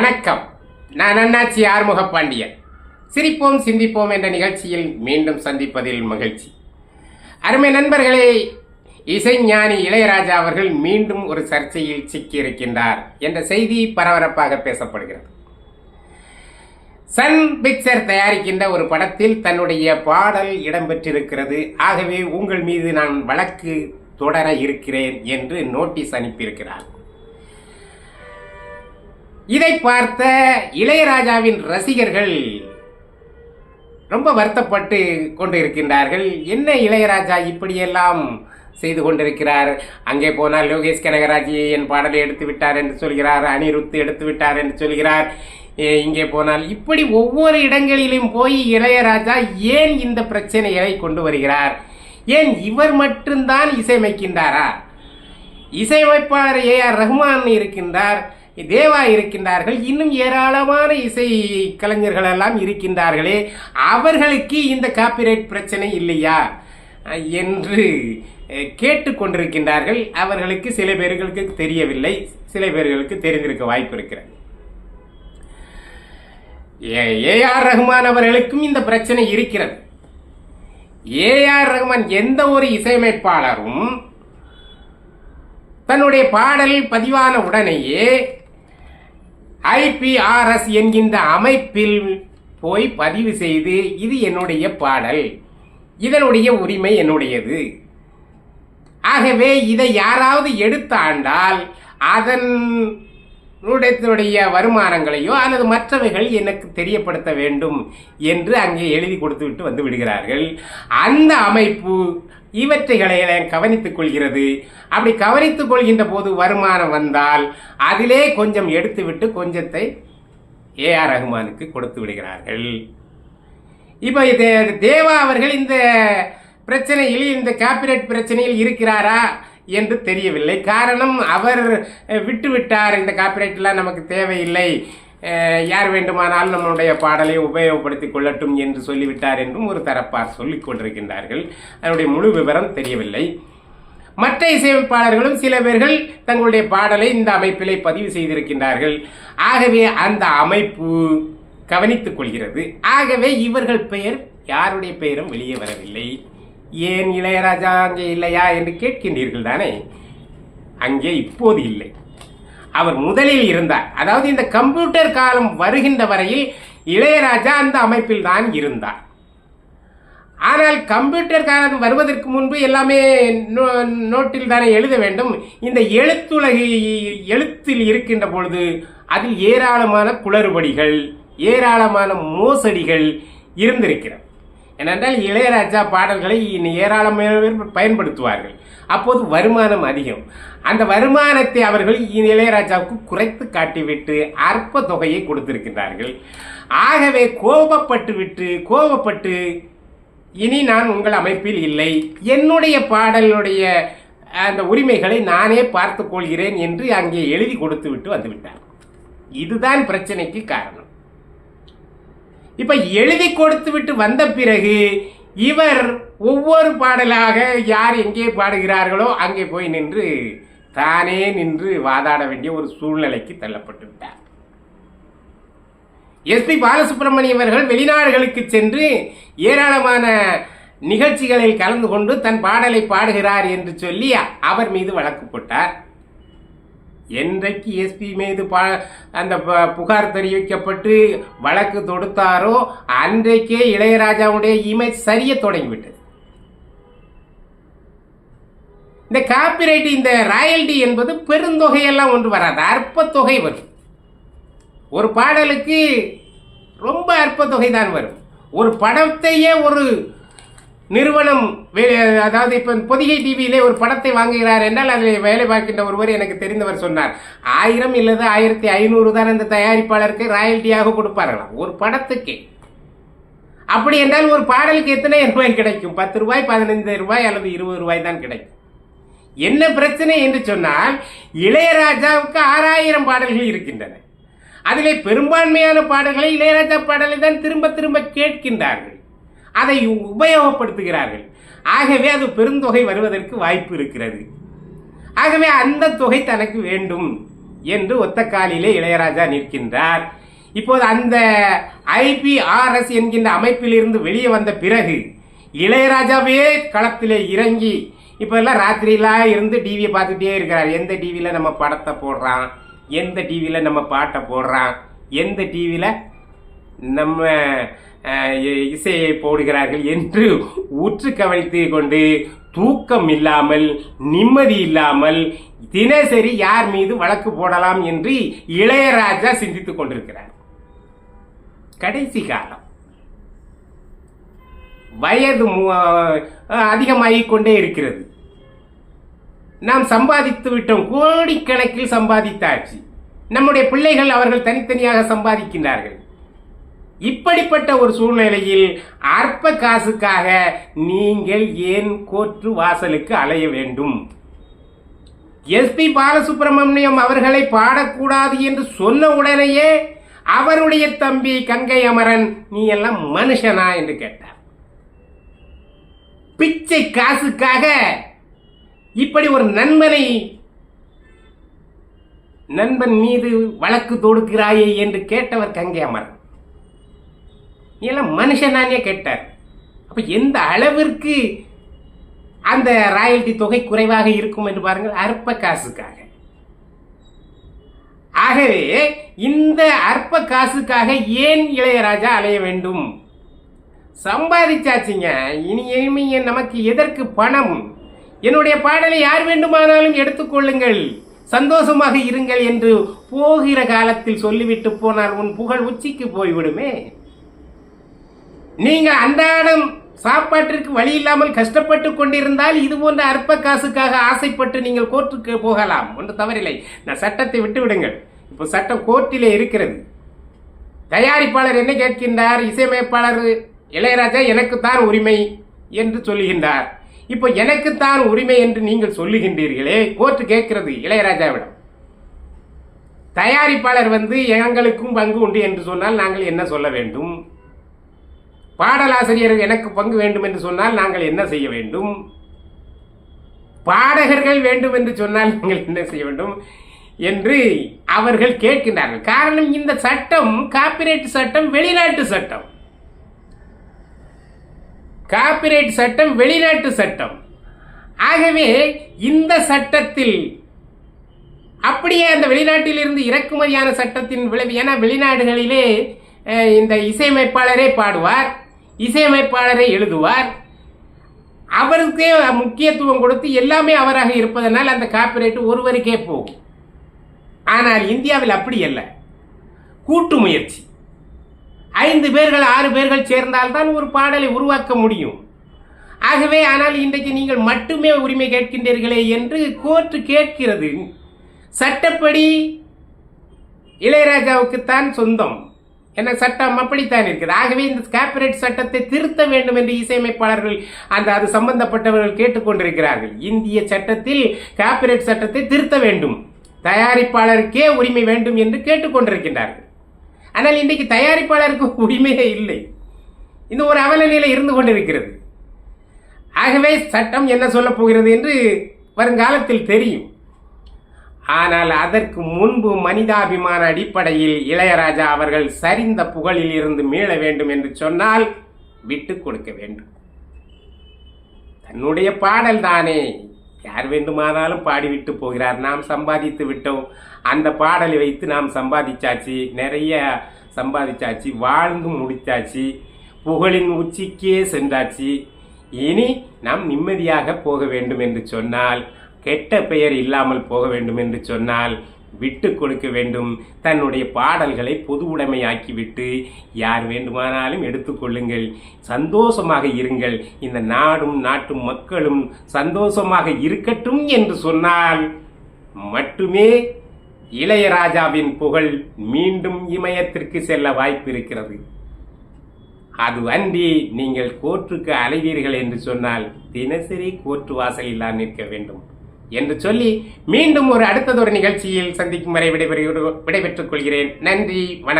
வணக்கம். நான் அண்ணாச்சி ஆறுமுக பாண்டியன் சிரிப்போம் சிந்திப்போம் என்ற நிகழ்ச்சியில் மீண்டும் சந்திப்பதில் மகிழ்ச்சி. அருமை நண்பர்களே இசைஞானி இளையராஜா அவர்கள் மீண்டும் ஒரு சர்ச்சையில் சிக்கியிருக்கின்றார் என்ற செய்தி பரபரப்பாக பேசப்படுகிறது. சன் பிக்சர் தயாரிக்கின்ற ஒரு படத்தில் தன்னுடைய பாடல் இடம்பெற்றிருக்கிறது. ஆகவே உங்கள் மீது நான் வழக்கு தொடர இருக்கிறேன் என்று நோட்டீஸ் அனுப்பியிருக்கிறார். இதை பார்த்த இளையராஜாவின் ரசிகர்கள் ரொம்ப வருத்தப்பட்டு கொண்டு இருக்கின்றார்கள் என்ன இளையராஜா இப்படியெல்லாம் செய்து கொண்டிருக்கிறார்? அங்கே போனால் லோகேஷ் கனகராஜ் என் பாடலை எடுத்து விட்டார் என்று சொல்கிறார் அனிருத் எடுத்து விட்டார் என்று சொல்கிறார். இங்கே போனால் இப்படி ஒவ்வொரு இடங்களிலும் போய் இளையராஜா ஏன் இந்த பிரச்சனைகளை கொண்டு வருகிறார்? ஏன் இவர் மட்டும்தான் இசையமைக்கின்றாரா? இசையமைப்பாளர் ஏ ஆர் ரஹ்மான் இருக்கின்றார். தேவா இருக்கின்றார்கள் இன்னும் ஏராளமான இசை கலைஞர்கள் எல்லாம் இருக்கின்றார்களே. அவர்களுக்கு இந்த காப்பிரைட் பிரச்சனை இல்லையா? என்று கேட்டுக்கொண்டிருக்கின்றார்கள் அவர்களுக்கு சில பேர்களுக்கு தெரியவில்லை. சில பேர்களுக்கு தெரிந்திருக்க வாய்ப்பு இருக்கிறது. ஏ ஆர் ரஹ்மான் அவர்களுக்கும் இந்த பிரச்சனை இருக்கிறது. ஏ ஆர் ரஹ்மான் எந்த ஒரு இசையமைப்பாளரும் தன்னுடைய பாடல் பதிவான உடனேயே ஐபிஆர்எஸ் என்கின்ற அமைப்பில் போய் பதிவு செய்து இது என்னுடைய பாடல். இதனுடைய உரிமை என்னுடையது. ஆகவே இதை யாராவது எடுத்தாண்டால் அதன் உடைய வருமானங்களையோ அல்லது மற்றவைகள் எனக்கு தெரியப்படுத்த வேண்டும் என்று அங்கே எழுதி கொடுத்து விட்டு வந்து விடுகிறார்கள். அந்த அமைப்பு இவற்றைகளை கவனித்துக் கொள்கிறது. அப்படி கவனித்துக் கொள்கின்ற போது வருமானம் வந்தால் அதிலே கொஞ்சம் எடுத்துவிட்டு கொஞ்சத்தை ஏ ஆர் ரஹ்மானுக்கு கொடுத்து விடுகிறார்கள். இப்போ இது தேவா அவர்கள் இந்த பிரச்சனையில் இந்த காப்பிரைட் பிரச்சனையில் இருக்கிறாரா? என்று தெரியவில்லை. காரணம் அவர் விட்டுவிட்டார். இந்த காப்பிரைட்லாம் நமக்கு தேவையில்லை. யார் வேண்டுமானாலும் நம்முடைய பாடலை உபயோகப்படுத்திக் கொள்ளட்டும் என்று சொல்லிவிட்டார் என்றும் ஒரு தரப்பார் சொல்லிக் கொண்டிருக்கின்றார்கள். அதனுடைய முழு விவரம் தெரியவில்லை. மற்ற இசையமைப்பாளர்களும் சில பேர்கள் தங்களுடைய பாடலை இந்த அமைப்பிலே பதிவு செய்திருக்கின்றார்கள். ஆகவே அந்த அமைப்பு கவனித்துக் கொள்கிறது. ஆகவே இவர்கள் பெயர் யாருடைய பெயரும் வெளியே வரவில்லை. ஏன் இளையராஜா அங்கே இல்லையா என்று கேட்கின்றீர்கள் தானே? அங்கே இப்போது இல்லை. அவர் முதலில் இருந்தார். அதாவது இந்த கம்ப்யூட்டர் காலம் வருகின்ற வரையில் இளையராஜா அந்த அமைப்பில் தான் இருந்தார். ஆனால் கம்ப்யூட்டர் காலம் வருவதற்கு முன்பு எல்லாமே நோ- நோட்டில் தானே எழுத வேண்டும். இந்த எழுத்துலகி எழுத்தில் இருக்கின்ற பொழுது அதில் ஏராளமான குளறுபடிகள் ஏராளமான மோசடிகள் இருந்திருக்கிறது. ஏனென்றால் இளையராஜா பாடல்களை இனி ஏராளமான பயன்படுத்துவார்கள். அப்போது வருமானம் அதிகம். அந்த வருமானத்தை அவர்கள் இளையராஜாவுக்கு குறைத்து காட்டிவிட்டு அற்ப தொகையை கொடுத்திருக்கின்றார்கள். ஆகவே கோபப்பட்டு விட்டு கோபப்பட்டு இனி நான் உங்கள் அமைப்பில் இல்லை. என்னுடைய பாடலுடைய அந்த உரிமைகளை நானே பார்த்துக்கொள்கிறேன் என்று அங்கே எழுதி கொடுத்து விட்டு வந்துவிட்டார். இதுதான் பிரச்சனைக்கு காரணம். இப்ப எழுதி கொடுத்து விட்டு வந்த பிறகு இவர் ஒவ்வொரு பாடலாக யார் எங்கே பாடுகிறார்களோ அங்கே போய் நின்று தானே நின்று வாதாட வேண்டிய ஒரு சூழ்நிலைக்கு தள்ளப்பட்டு விட்டார். எஸ்பி பாலசுப்ரமணியம் அவர்கள் வெளிநாடுகளுக்கு சென்று ஏராளமான நிகழ்ச்சிகளில் கலந்து கொண்டு தன் பாடலை பாடுகிறார் என்று சொல்லி அவர் மீது வழக்கு போட்டார். என்றைக்கு எஸ்பி மீது பா அந்த புகார் தெரிவிக்கப்பட்டு வழக்கு தொடுத்தாரோ அன்றைக்கே இளையராஜாவுடைய இமேஜ் சரிய தொடங்கிவிட்டது. இந்த காப்பிரைட் இந்த ராயல்டி என்பது பெருந்தொகையெல்லாம் ஒன்று வராது. அற்பத்தொகை வரும். ஒரு பாடலுக்கு ரொம்ப அற்பத்தொகை தான் வரும். ஒரு படத்தையே ஒரு நிறுவனம் வே- அதாவது இப்போ பொதிகை டிவியிலே ஒரு படத்தை வாங்குகிறார் என்றால் அதில் வேலை பார்க்கின்ற ஒருவர் எனக்கு தெரிந்தவர் சொன்னார். ஆயிரம் இல்லது ஆயிரத்தி ஐநூறு தான் அந்த தயாரிப்பாளருக்கு ராயல்ட்டியாக கொடுப்பார்களாம் ஒரு படத்துக்கு. அப்படி என்றால் ஒரு பாடலுக்கு எத்தனை ரூபாய் கிடைக்கும்? பத்து ரூபாய் பதினைந்து ரூபாய் அல்லது இருபது ரூபாய் தான் கிடைக்கும். என்ன பிரச்சனை என்று சொன்னால் இளையராஜாவுக்கு ஆறாயிரம் பாடல்கள் இருக்கின்றன. அதிலே பெரும்பான்மையான பாடல்களை இளையராஜா பாடலை தான் திரும்ப திரும்ப கேட்கின்றார்கள். அதை உபயோகப்படுத்துகிறார்கள். ஆகவே அது பெருந்தொகை வருவதற்கு வாய்ப்பு இருக்கிறது. ஆகவே அந்த தொகை தனக்கு வேண்டும் என்று ஒத்த காலிலே இளையராஜா நிற்கின்றார். இப்போது அந்த ஐபிஆர்எஸ் என்கின்ற அமைப்பிலிருந்து வெளியே வந்த பிறகு இளையராஜாவே களத்திலே இறங்கி இப்போ எல்லாம் ராத்திரியெல்லாம் இருந்து டிவியை பார்த்துட்டே இருக்கிறார். எந்த டிவியில் நம்ம படத்தை போடுறான்? எந்த டிவியில் நம்ம பாட்டை போடுறான்? எந்த டிவியில் நம்ம இ- இசையை போடுகிறார்கள் என்று உற்று கவனித்து கொண்டு தூக்கம் இல்லாமல் நிம்மதி இல்லாமல் தினசரி யார் மீது வழக்கு போடலாம் என்று இளையராஜா சிந்தித்துக் கொண்டிருக்கிறார். கடைசி காலம். வயது அதிகமாகிக் கொண்டே இருக்கிறது. நாம் சம்பாதித்து விட்டோம் கோடிக்கணக்கில் சம்பாதித்தாச்சு. நம்முடைய பிள்ளைகள் அவர்கள் தனித்தனியாக சம்பாதிக்கின்றார்கள். இப்படிப்பட்ட ஒரு சூழ்நிலையில் அற்ப காசுக்காக நீங்கள் ஏன் கோற்று வாசலுக்கு அலைய வேண்டும்? எஸ்பி பாலசுப்ரமணியம் அவர்களை பாடக்கூடாது என்று சொன்ன உடனேயே அவருடைய தம்பி கங்கை அமரன் நீ எல்லாம் மனுஷனா? என்று கேட்டார். பிச்சை காசுக்காக இப்படி ஒரு நண்பனை நண்பன் மீது வழக்கு தொடுக்கிறாயே என்று கேட்டவர் கங்கை அமரன். நீலாம் எல்லாம் மனுஷனானே கேட்டார். அப்போ எந்த அளவிற்கு அந்த ராயல்டி தொகை குறைவாக இருக்கும் என்று பாருங்கள் அற்ப காசுக்காக. ஆகவே இந்த அற்ப காசுக்காக ஏன் இளையராஜா அலைய வேண்டும்? சம்பாதிச்சாச்சுங்க இனி இனிமே நமக்கு எதற்கு பணம்? என்னுடைய பாடலை யார் வேண்டுமானாலும் எடுத்துக்கொள்ளுங்கள் சந்தோஷமாக இருங்கள் என்று போகிற காலத்தில் சொல்லிவிட்டு போனால் உன் புகழ் உச்சிக்கு போய்விடுமே. நீங்க அன்றாடம் சாப்பாட்டிற்கு வழி இல்லாமல் கஷ்டப்பட்டு கொண்டிருந்தால் இது போன்ற அற்ப காசுக்காக ஆசைப்பட்டு நீங்கள் கோர்ட்டுக்கு போகலாம். ஒன்று தவறில்லை. நான் சட்டத்தை விட்டு விடுங்கள். இப்போ சட்டம் கோர்ட்டிலே இருக்கிறது. தயாரிப்பாளர் என்ன கேட்கின்றார்? இசையமைப்பாளர் இளையராஜா எனக்குத்தான் உரிமை என்று சொல்லுகின்றார். இப்போ எனக்குத்தான் உரிமை என்று நீங்கள் சொல்லுகின்றீர்களே கோர்ட்டு கேட்கிறது இளையராஜாவிடம். தயாரிப்பாளர் வந்து எங்களுக்கும் பங்கு உண்டு என்று சொன்னால் நாங்கள் என்ன சொல்ல வேண்டும்? பாடலாசிரியர் எனக்கு பங்கு வேண்டும் என்று சொன்னால் நாங்கள் என்ன செய்ய வேண்டும்? பாடகர்கள் வேண்டும் என்று சொன்னால் நீங்கள் என்ன செய்ய வேண்டும்? என்று அவர்கள் கேட்கின்றார்கள். காரணம் இந்த சட்டம் காப்பிரைட் சட்டம் வெளிநாட்டு சட்டம். காப்பிரைட் சட்டம் வெளிநாட்டு சட்டம். ஆகவே இந்த சட்டத்தில் அப்படியே அந்த வெளிநாட்டில் இருந்து இறக்குமதியான சட்டத்தின் விளைவு ஏன்னா வெளிநாடுகளிலே இந்த இசையமைப்பாளரே பாடுவார். இசையமைப்பாளரை எழுதுவார். அவருக்கே முக்கியத்துவம் கொடுத்து எல்லாமே அவராக இருப்பதனால் அந்த காப்பிரைட் ஒருவருக்கே போகும். ஆனால் இந்தியாவில் அப்படி அல்ல. கூட்டு முயற்சி. ஐந்து பேர்கள் ஆறு பேர்கள் சேர்ந்தால்தான் ஒரு பாடலை உருவாக்க முடியும். ஆகவே ஆனால் இன்றைக்கு நீங்கள் மட்டுமே உரிமை கேட்கின்றீர்களே என்று கோர்ட்டு கேட்கிறது. சட்டப்படி இளையராஜாவுக்குத்தான் சொந்தம். என சட்டம் அப்படித்தான் இருக்குது ஆகவே இந்த காப்பிரைட் சட்டத்தை திருத்த வேண்டும் என்று இசையமைப்பாளர்கள் அந்த அது சம்பந்தப்பட்டவர்கள் கேட்டுக்கொண்டிருக்கிறார்கள். இந்திய சட்டத்தில் காப்பிரைட் சட்டத்தை திருத்த வேண்டும். தயாரிப்பாளருக்கே உரிமை வேண்டும் என்று கேட்டுக்கொண்டிருக்கின்றார்கள். ஆனால் இன்றைக்கு தயாரிப்பாளருக்கு உரிமையே இல்லை. இந்த ஒரு அவல நிலை இருந்து கொண்டிருக்கிறது. ஆகவே சட்டம் என்ன சொல்லப் போகிறது என்று வருங்காலத்தில் தெரியும். ஆனால் அதற்கு முன்பு மனிதாபிமான அடிப்படையில் இளையராஜா அவர்கள் சரிந்த புகழில் இருந்து மீள வேண்டும் என்று சொன்னால் விட்டு கொடுக்க வேண்டும். தன்னுடைய பாடல் தானே. யார் வேண்டுமானாலும் பாடிவிட்டு போகிறார். நாம் சம்பாதித்து விட்டோம். அந்த பாடலை வைத்து நாம் சம்பாதிச்சாச்சு. நிறைய சம்பாதிச்சாச்சு. வாழ்ந்து முடித்தாச்சு. புகழின் உச்சிக்கே சென்றாச்சு. இனி நாம் நிம்மதியாக போக வேண்டும் என்று சொன்னால் கெட்ட பெயர் இல்லாமல் போக வேண்டும் என்று சொன்னால் விட்டு கொடுக்க வேண்டும். தன்னுடைய பாடல்களை பொது உடைமையாக்கிவிட்டு யார் வேண்டுமானாலும் எடுத்துக்கொள்ளுங்கள் சந்தோஷமாக இருங்கள். இந்த நாடும் நாட்டு மக்களும் சந்தோஷமாக இருக்கட்டும் என்று சொன்னால் மட்டுமே இளையராஜாவின் புகழ் மீண்டும் இமயத்திற்கு செல்ல வாய்ப்பு இருக்கிறது அது அன்றி நீங்கள் கோர்ட்டுக்கு அலைவீர்கள் என்று சொன்னால் தினசரி கோற்று வாசலில் தான் நிற்க வேண்டும். என்று சொல்லி மீண்டும் ஒரு அடுத்ததொரு நிகழ்ச்சியில் சந்திக்கும் வரை விடைபெறு விடைபெற்றுக் கொள்கிறேன். நன்றி வணக்கம்.